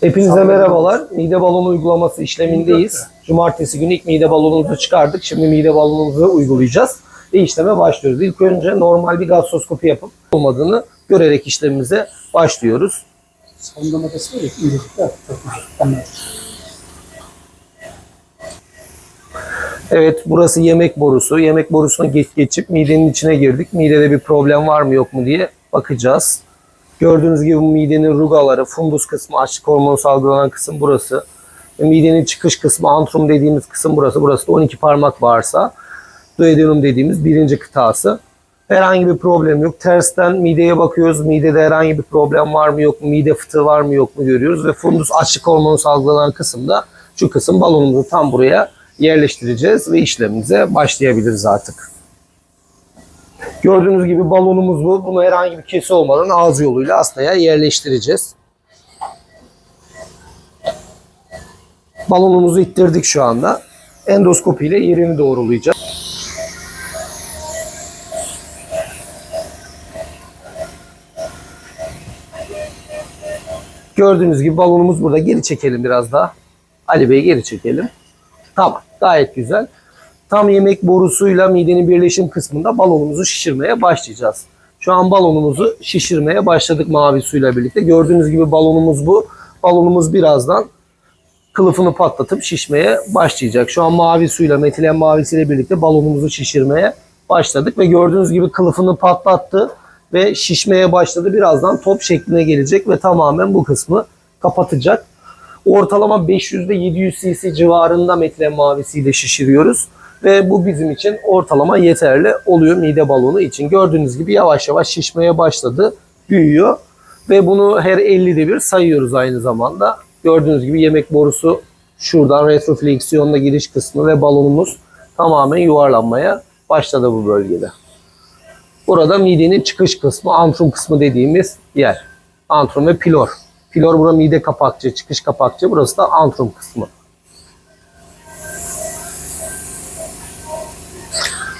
Hepinize merhabalar. Mide balonu uygulaması işlemindeyiz. Cumartesi günü ilk mide balonumuzu çıkardık. Şimdi mide balonumuzu uygulayacağız ve işleme başlıyoruz. İlk önce normal bir gastroskopi yapıp olmadığını görerek işlemimize başlıyoruz. Son domatesi var ya. Evet burası yemek borusu. Yemek borusuna geç geçip midenin içine girdik. Midede bir problem var mı yok mu diye bakacağız. Gördüğünüz gibi midenin rugaları, fundus kısmı, açlık hormonu salgılanan kısım burası. Midenin çıkış kısmı, antrum dediğimiz kısım burası. Burası da 12 parmak bağırsağı. Duodenum dediğimiz birinci kıtası. Herhangi bir problem yok. Tersten mideye bakıyoruz. Midede herhangi bir problem var mı yok mu? Mide fıtığı var mı yok mu görüyoruz. Ve fundus açlık hormonu salgılanan kısımda şu kısım balonumuzu tam buraya yerleştireceğiz ve işlemimize başlayabiliriz artık. Gördüğünüz gibi balonumuz bu. Bunu herhangi bir kesi olmadan ağız yoluyla hastaya yerleştireceğiz. Balonumuzu ittirdik şu anda. Endoskopi ile yerini doğrulayacağız. Gördüğünüz gibi balonumuz burada. Geri çekelim biraz daha. Ali Bey geri çekelim. Tamam. Gayet güzel. Tam yemek borusuyla midenin birleşim kısmında balonumuzu şişirmeye başlayacağız. Şu an balonumuzu şişirmeye başladık mavi suyla birlikte. Gördüğünüz gibi balonumuz bu. Balonumuz birazdan kılıfını patlatıp şişmeye başlayacak. Şu an mavi suyla metilen mavisiyle birlikte balonumuzu şişirmeye başladık ve gördüğünüz gibi kılıfını patlattı ve şişmeye başladı. Birazdan top şekline gelecek ve tamamen bu kısmı kapatacak. Ortalama 500 ile 700 cc civarında metilen mavisiyle şişiriyoruz. Ve bu bizim için ortalama yeterli oluyor mide balonu için. Gördüğünüz gibi yavaş yavaş şişmeye başladı. Büyüyor. Ve bunu her 50'de bir sayıyoruz aynı zamanda. Gördüğünüz gibi yemek borusu şuradan retrofleksiyonda giriş kısmı ve balonumuz tamamen yuvarlanmaya başladı bu bölgede. Burada midenin çıkış kısmı, antrum kısmı dediğimiz yer. Antrum ve pilor. Pilor bura mide kapakçı, çıkış kapakçı. Burası da antrum kısmı.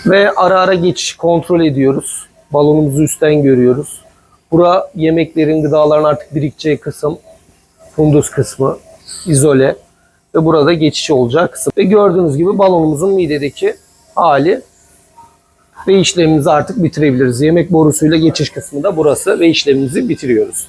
Ve ara ara geçiş kontrol ediyoruz. Balonumuzu üstten görüyoruz. Bura yemeklerin, gıdaların artık birikeceği kısım. Fundus kısmı, izole. Ve burada geçiş olacağı kısım. Ve gördüğünüz gibi balonumuzun midedeki hali ve işlemimizi artık bitirebiliriz. Yemek borusuyla geçiş kısmı da burası ve işlemimizi bitiriyoruz.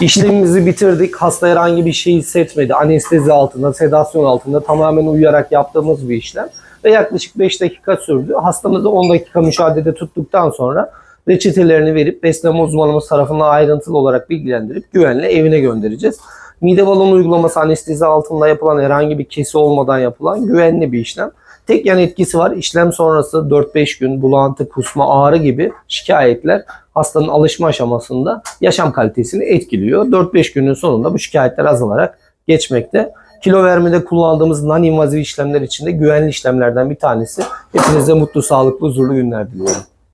İşlemimizi bitirdik. Hasta herhangi bir şey hissetmedi. Anestezi altında, sedasyon altında tamamen uyuyarak yaptığımız bir işlem. Ve yaklaşık 5 dakika sürdü. Hastamızı 10 dakika müşahedede tuttuktan sonra reçetelerini verip besleme uzmanımız tarafından ayrıntılı olarak bilgilendirip güvenle evine göndereceğiz. Mide balonu uygulaması anestezi altında yapılan herhangi bir kesi olmadan yapılan güvenli bir işlem. Tek yan etkisi var. İşlem sonrası 4-5 gün bulantı, kusma, ağrı gibi şikayetler hastanın alışma aşamasında yaşam kalitesini etkiliyor. 4-5 günün sonunda bu şikayetler azalarak geçmekte. Kilo vermede kullandığımız non-invaziv işlemler içinde güvenli işlemlerden bir tanesi. Hepinize mutlu, sağlıklı, huzurlu günler diliyorum.